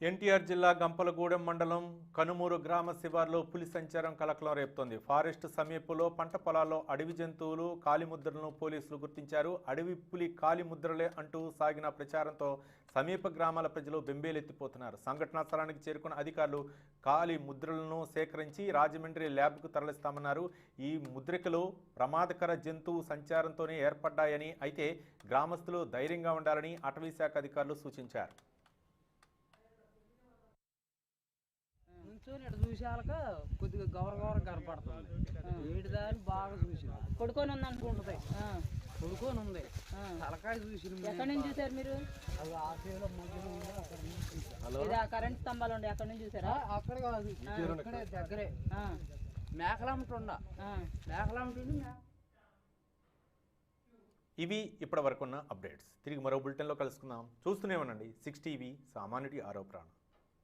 ఎన్టీఆర్ జిల్లా గంపలగూడెం మండలం కనుమూరు గ్రామ శివార్లో పులి సంచారం కలకలం రేపుతోంది. ఫారెస్ట్ సమీపంలో పంట పొలాల్లో అడవి జంతువులు కాలిముద్రలను పోలీసులు గుర్తించారు. అడవి పులి కాలిముద్రలే అంటూ సాగిన ప్రచారంతో సమీప గ్రామాల ప్రజలు బెంబేలెత్తిపోతున్నారు. సంఘటనా స్థలానికి చేరుకున్న అధికారులు కాలి ముద్రలను సేకరించి రాజమండ్రి ల్యాబ్కు తరలిస్తామన్నారు. ఈ ముద్రికలు ప్రమాదకర జంతువు సంచారంతోనే ఏర్పడ్డాయని అయితే గ్రామస్తులు ధైర్యంగా ఉండాలని అటవీ శాఖ అధికారులు సూచించారు. నుంచొని ఇటు చూసాక కొద్దిగా గౌర గౌర కనపడుతుంది. ఏడు దాన్ని బాగా చూసిన. కొడుకొని ఉంది అనుకుంటుంది కొడుకొని ఉంది. తలకాయ చూసిన ఎక్కడి నుంచి చూసారు మీరు? ఆ. ఇది కరెంట్ స్తంభాలు ఉండే అక్కడ నుంచి చూసారా ఆ, అక్కడ కాదు. ఇక్కడే దగ్గరే. ఆ, మేకలమ్మటుండ ఆ. మేకలమ్మటుండి మే- ఇవి ఇప్పటి వరకున్న అప్డేట్స్. తిరిగి మరో బులెటిన్లో కలుసుకుందాం. చూస్తూనే ఉండండి. సిక్స్ టీవీ సామాన్యుడి ఆరో ప్రాణం.